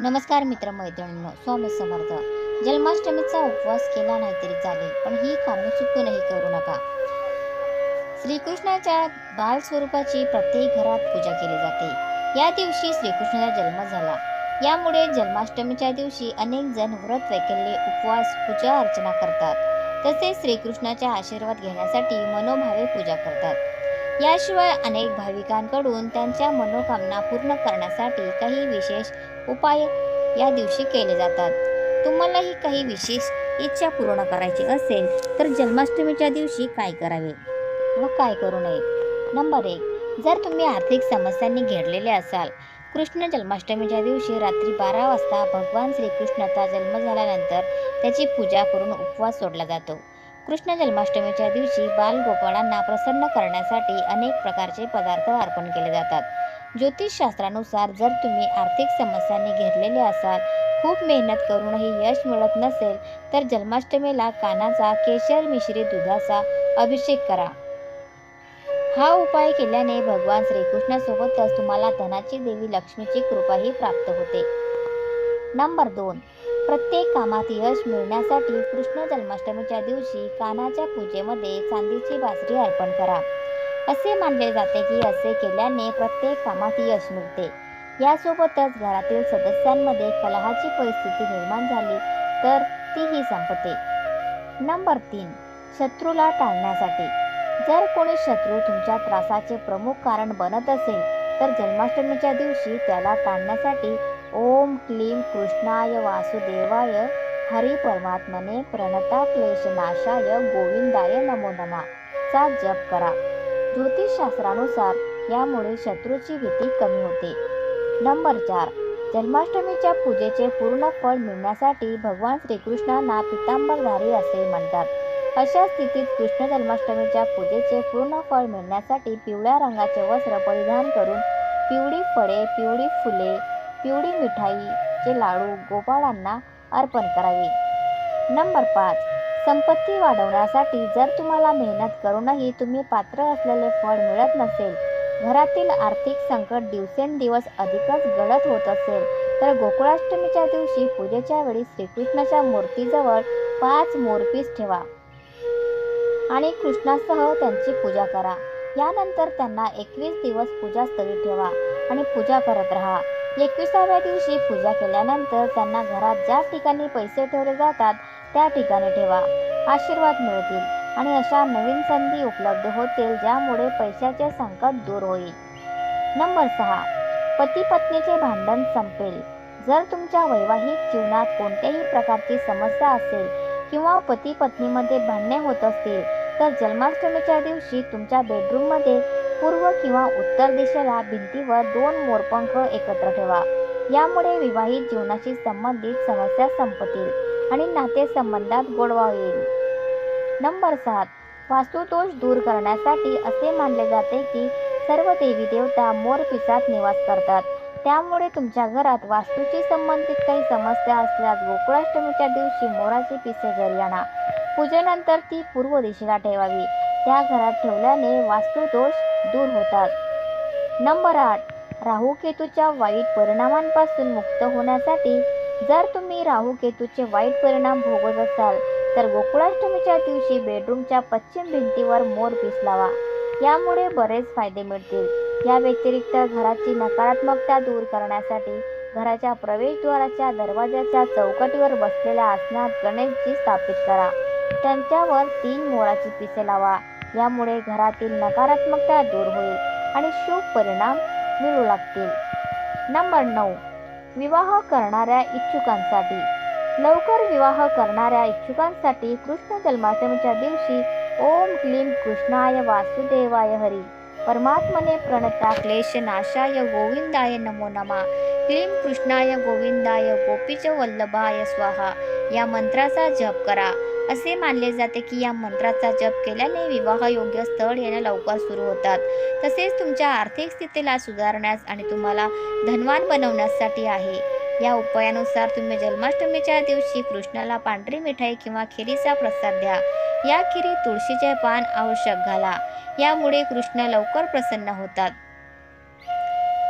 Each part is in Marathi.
नमस्कार मित्र मैत्रिणींनो स्वामी समर्थ. जन्माष्टमीचा उपवास केला नाही तरी चालेल पण ही कामे चुकूनही करू नका. श्रीकृष्णाच्या बाल स्वरूपाची प्रत्येक घरात पूजा केली जाते. या दिवशी श्रीकृष्णाचा जन्म झाला. यामुळे जन्माष्टमीच्या दिवशी अनेक जण व्रत वैकल्ये उपवास पूजा अर्चना करतात. तसेच श्रीकृष्णाचा आशीर्वाद घेण्यासाठी मनोभावे पूजा करतात. याशिवाय अनेक भाविकांकडून त्यांच्या मनोकामना पूर्ण करण्यासाठी काही विशेष उपाय या दिवशी केले जातात. तुम्हालाही काही विशेष इच्छा पूर्ण करायची असेल तर जन्माष्टमीच्या दिवशी काय करावे? व काय करू नये? नंबर एक जर तुम्ही आर्थिक समस्यांनी घेरलेले असाल कृष्ण जन्माष्टमीच्या दिवशी रात्री बारा वाजता भगवान श्रीकृष्णाचा जन्म झाल्यानंतर त्याची पूजा करून उपवास सोडला जातो. कृष्ण जन्माष्टमीच्या दिवशी बालगोपाळांना प्रसन्न करण्यासाठी अनेक प्रकारचे पदार्थ अर्पण केले जातात. ज्योतिषशास्त्रानुसार जर तुम्ही आर्थिक समस्यांनी घेरलेले असाल खूप मेहनत करूनही यश मिळत नसेल तर जन्माष्टमीला कानाचा केशर मिश्रित दुधाचा अभिषेक करा. हा उपाय केल्याने भगवान श्रीकृष्णासोबतच तुम्हाला धनाची देवी लक्ष्मीची कृपाही प्राप्त होते. नंबर दोन. प्रत्येक कामात यश मिळण्यासाठी कृष्ण जन्माष्टमीच्या दिवशी कानाच्या पूजेमध्ये चांदीची बासरी अर्पण करा. असे मानले जाते की असे केल्याने प्रत्येक कामात यश मिळते. यासोबतच घरातील सदस्यांमध्ये कलहाची परिस्थिती निर्माण झाली तर तीही संपते. नंबर तीन. शत्रूला टाळण्यासाठी. जर कोणी शत्रू तुमच्या त्रासाचे प्रमुख कारण बनत असेल तर जन्माष्टमीच्या दिवशी त्याला टाळण्यासाठी ओम क्लीम कृष्णाय वासुदेवाय हरी परमात्मने प्रणता क्लेशनाशाय गोविंदाय नमो नमा चा जप करा. ज्योतिषशास्त्रानुसार यामुळे शत्रूची भीती कमी होते. नंबर चार. जन्माष्टमीच्या पूजेचे पूर्ण फळ मिळण्यासाठी भगवान श्रीकृष्णांना पितांबरधारी असे म्हणतात. अशा स्थितीत कृष्ण जन्माष्टमीच्या पूजेचे पूर्ण फळ मिळण्यासाठी पिवळ्या रंगाचे वस्त्र परिधान करून पिवळी फळे पिवळी फुले पिवळी मिठाईचे लाडू गोपाळांना अर्पण करावे. नंबर पाच. संपत्ती वाढवण्यासाठी जर तुम्हाला मेहनत करूनही तुम्ही पात्र असलेले फळ मिळत नसेल घरातील आर्थिक संकट दिवसेंदिवस अधिकच गडद होत असेल तर गोकुळाष्टमीच्या दिवशी पूजेच्या वेळी श्रीकृष्णाच्या मूर्तीजवळ पाच मोरपीस ठेवा आणि कृष्णासह त्यांची पूजा करा. यानंतर त्यांना एकवीस दिवस पूजास्थळी ठेवा आणि पूजा करत राहा. एकविसाव्या दिवशी पूजा केल्यानंतर त्यांना घरात ज्या ठिकाणी पैसे ठेवले जातात त्या ठिकाणी ठेवा. आशीर्वाद मिळतील आणि अशा नवीन संधी उपलब्ध होतील ज्यामुळे पैशाचे संकट दूर होईल. नंबर सहा. पती पत्नीचे भांडण संपेल. जर तुमच्या वैवाहिक जीवनात कोणत्याही प्रकारची समस्या असेल किंवा पती पत्नीमध्ये भांडणे होत असतील तर जन्माष्टमीच्या दिवशी तुमच्या बेडरूममध्ये पूर्व किंवा उत्तर दिशेला भिंतीवर दोन मोरपंख एकत्र ठेवा. यामुळे विवाहित जीवनाशी संबंधित समस्या संपतील. आणि नातेसंबंधात गोडवा येईल. नंबर सात. वास्तुदोष दूर करण्यासाठी असे मानले जाते की सर्व देवी देवता मोरपिसात निवास करतात. त्यामुळे तुमच्या घरात वास्तूशी संबंधित काही समस्या असल्यास गोकुळाष्टमीच्या दिवशी मोराची पिसे घरी आणा. पूजेनंतर ती पूर्व दिशेला ठेवावी. त्या घरात ठेवल्याने वास्तुदोष दूर होतात. नंबर आठ. राहू केतूच्या वाईट परिणामांपासून मुक्त होण्यासाठी जर तुम्ही राहू केतूचे वाईट परिणाम भोगत असाल तर गोकुळाष्टमीच्या दिवशी बेडरूमच्या पश्चिम भिंतीवर मोर पीस लावा यामुळे बरेच फायदे मिळतील. या व्यतिरिक्त घराची नकारात्मकता दूर करण्यासाठी घराच्या प्रवेशद्वाराच्या दरवाजाच्या चौकटीवर बसलेल्या आसनात गणेशजी स्थापित करा. त्यांच्यावर तीन मोराची पिसे लावा. यामुळे घरातील नकारात्मकता दूर होईल आणि शुभ परिणाम मिळू लागतील. नंबर नऊ. विवाह करणाऱ्या इच्छुकांसाठी. लवकर विवाह करणाऱ्या इच्छुकांसाठी कृष्ण जन्माष्टमीच्या दिवशी ओम क्लीम कृष्णाय वासुदेवाय हरी. परमात्मने प्रणता क्लेश नाशाय गोविंदाय नमो नमा. क्लीम कृष्णाय गोविंदाय गोपीच वल्लभाय स्वाहा. या मंत्राचा जप करा. असे मानले जाते की या मंत्राचा जप केल्याने विवाह योग्य स्थळ येणं लवकर सुरू होतात. तसेच तुमच्या आर्थिक स्थितीला सुधारण्यास आणि तुम्हाला धनवान बनवण्यासाठी आहे. या उपायानुसार तुम्ही जन्माष्टमीच्या दिवशी कृष्णाला पांढरी मिठाई किंवा खिरीचा प्रसाद द्या. या खिरीत तुळशीचे पान आवश्यक घाला. यामुळे कृष्ण लवकर प्रसन्न होतात.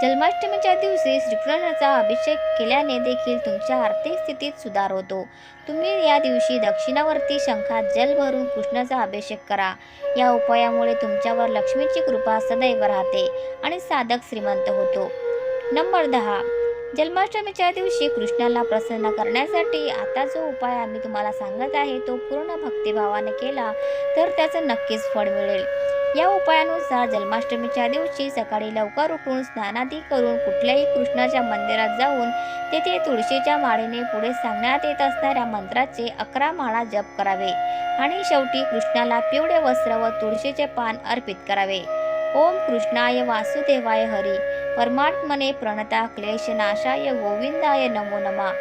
जन्माष्टमीच्या दिवशी श्रीकृष्णाचा अभिषेक केल्याने देखील तुमच्या आर्थिक स्थितीत सुधार होतो. तुम्ही या दिवशी दक्षिणावर्ती शंखात जल भरून कृष्णाचा अभिषेक करा. या उपायामुळे तुमच्यावर लक्ष्मीची कृपा सदैव राहते आणि साधक श्रीमंत होतो. नंबर दहा. जन्माष्टमीच्या दिवशी कृष्णाला प्रसन्न करण्यासाठी आता जो उपाय आम्ही तुम्हाला सांगत आहे तो पूर्ण भक्तिभावाने केला तर त्याचं नक्कीच फळ मिळेल. या उपायानुसार जन्माष्टमीच्या दिवशी सकाळी लवकर उठून स्नानादी करून कुठल्याही कृष्णाच्या मंदिरात जाऊन तेथे तुळशीच्या माळेने पुढे सांगण्यात येत असणाऱ्या मंत्राचे अकरा माळा जप करावे. आणि शेवटी कृष्णाला पिवळे वस्त्र व तुळशीचे पान अर्पित करावे. ओम कृष्णाय वासुदेवाय हरी. परमात्मने प्रणता क्लेशनाशाय गोविंदाय नमो नमा.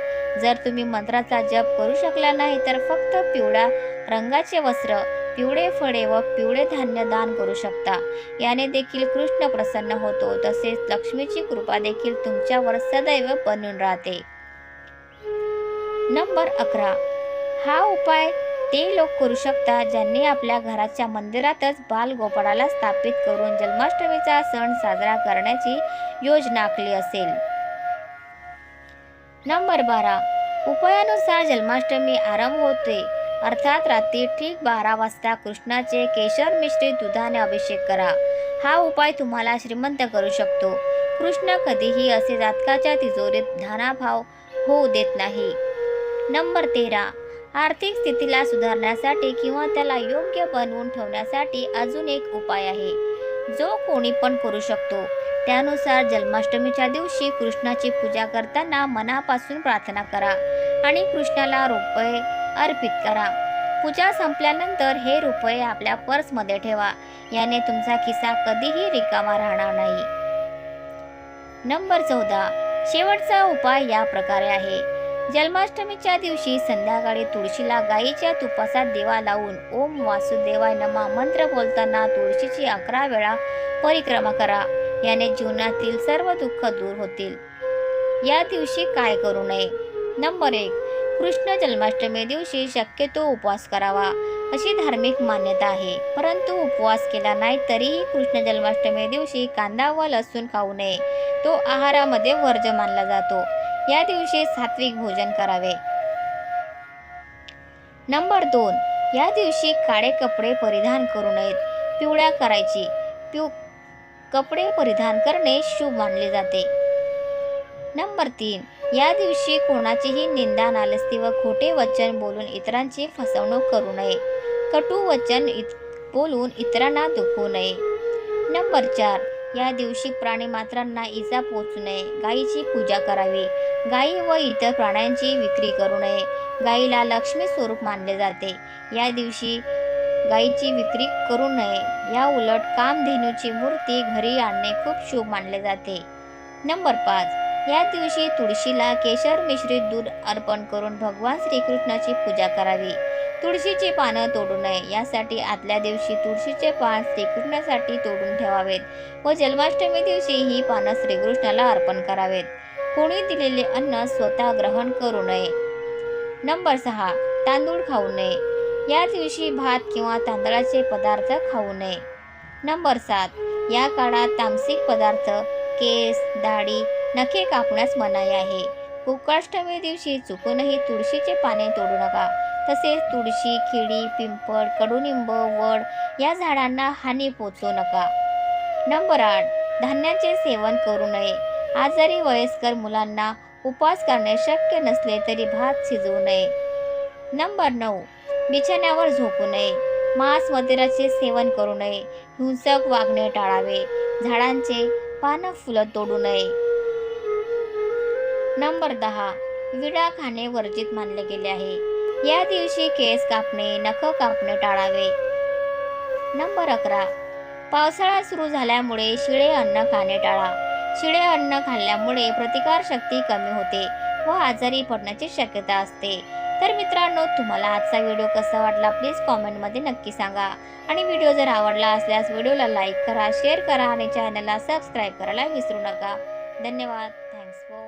जर तुम्ही मंत्राचा जप करू शकला नाही तर फक्त पिवळ्या रंगाचे वस्त्र पिवळे फळे व पिवळे धान्य दान करू शकता. याने देखील कृष्ण प्रसन्न होतो. तसेच लक्ष्मीची कृपा देखील तुमच्यावर सदैव बनून राहते. नंबर अकरा. हा उपाय ते लोक करू शकता ज्यांनी आपल्या घराच्या मंदिरातच बालगोपाळाला स्थापित करून जन्माष्टमीचा सण साजरा करण्याची योजना आखली असेल. नंबर बारा. उपायानुसार जन्माष्टमी आरंभ होते. अर्थात रात्री ठीक बारा वाजता कृष्णाचे केशर मिश्रित दुधाने अभिषेक करा. हा उपाय तुम्हाला श्रीमंत करू शकतो. कृष्ण कधीही असे जातकाच्या तिजोरीत धानाभाव होऊ देत नाही. नंबर तेरा. आर्थिक स्थितीला सुधारण्यासाठी किंवा त्याला योग्य बनवून ठेवण्यासाठी अजून एक उपाय आहे. जो कोणी पण करू शकतो. त्यानुसार जन्माष्टमीच्या दिवशी कृष्णाची पूजा करताना मनापासून प्रार्थना करा. आणि कृष्णाला रुपये अर्पित करा. पूजा संपल्यानंतर हे रुपये आपल्या पर्समध्ये ठेवा. याने तुमचा खिसा कधीही रिकामा राहणार नाही. नंबर चौदा. शेवटचा उपाय या प्रकारे आहे. जन्माष्टमीच्या दिवशी संध्याकाळी तुळशीला गाईच्या तुपाचा दिवा लावून ओम वासुदेवाय नमा मंत्र बोलताना तुळशीची अकरा वेळा परिक्रमा करा. याने जीवनातील सर्व दुःख दूर होतील. या दिवशी काय करू नये? नंबर एक. कृष्ण जन्माष्टमी दिवशी शक्यतो उपवास करावा अशी धार्मिक मान्यता आहे. परंतु उपवास केला नाही तरीही कृष्ण जन्माष्टमी दिवशी कांदा व लसूण खाऊ नये. तो आहारामध्ये वर्ज मानला जातो. या दिवशी सात्विक भोजन करावे. नंबर दोन. या दिवशी काळे कपडे परिधान करू नयेत. पिवळ्या करायची. पिव कपडे परिधान करणे शुभ मानले जाते. नंबर तीन. या दिवशी कोणाचीही निंदा नालस्ती व खोटे वचन बोलून इतरांची फसवणूक करू नये. कटू वचन इत बोलून इतरांना दुखवू नये. नंबर चार. या दिवशी प्राणी मात्रांना इजा पोचू नये. गायीची पूजा करावी. गायी व इतर प्राण्यांची विक्री करू नये. गायीला लक्ष्मी स्वरूप मानले जाते. या दिवशी गायीची विक्री करू नये. या उलट कामधेनूची मूर्ती घरी आणणे खूप शुभ मानले जाते. नंबर पाच. या दिवशी तुळशीला केशर मिश्रित दूध अर्पण करून भगवान श्रीकृष्णाची पूजा करावी. तुळशीची पानं तोडू नये यासाठी आदल्या दिवशी तुळशीचे पान श्रीकृष्णासाठी तोडून ठेवावेत व जन्माष्टमी दिवशी ही पानं श्रीकृष्णाला अर्पण करावेत. कोणी दिलेले अन्न स्वतः ग्रहण करू नये. नंबर सहा तांदूळ खाऊ नये. या दिवशी भात किंवा तांदळाचे पदार्थ खाऊ नये. नंबर सात या काळात तामसिक पदार्थ केस दाढी नखे कापण्यास मनाई आहे. गोकुळाष्टमी दिवशी चुकूनही तुळशीचे पाने तोडू नका. तसेच तुळशी खिडी पिंपळ कडुनिंब वड या झाडांना हानी पोचवू नका. नंबर आठ. धान्याचे सेवन करू नये. आजारी वयस्कर मुलांना उपवास करणे शक्य नसले तरी भात शिजवू नये. नंबर नऊ. बिछाण्यावर झोपू नये. मांस मदिराचे सेवन करू नये. हिंसक वागणे टाळावे. झाडांचे पानं फुलं तोडू नये. नंबर दहा. विडा खाणे वर्जित मानले गेले आहे. या दिवशी केस कापणे नख कापणे टाळावे. नंबर अकरा. पावसाळा सुरू झाल्यामुळे शिळे अन्न खाणे टाळा. शिळे अन्न खाल्ल्यामुळे प्रतिकारशक्ती कमी होते व आजारी पडण्याची शक्यता असते. तर मित्रांनो तुम्हाला आजचा व्हिडिओ कसा वाटला प्लीज कॉमेंटमध्ये नक्की सांगा. आणि व्हिडिओ जर आवडला असल्यास व्हिडिओला लाईक करा शेअर करा आणि चॅनलला सबस्क्राईब करायला विसरू नका. धन्यवाद. थँक्यू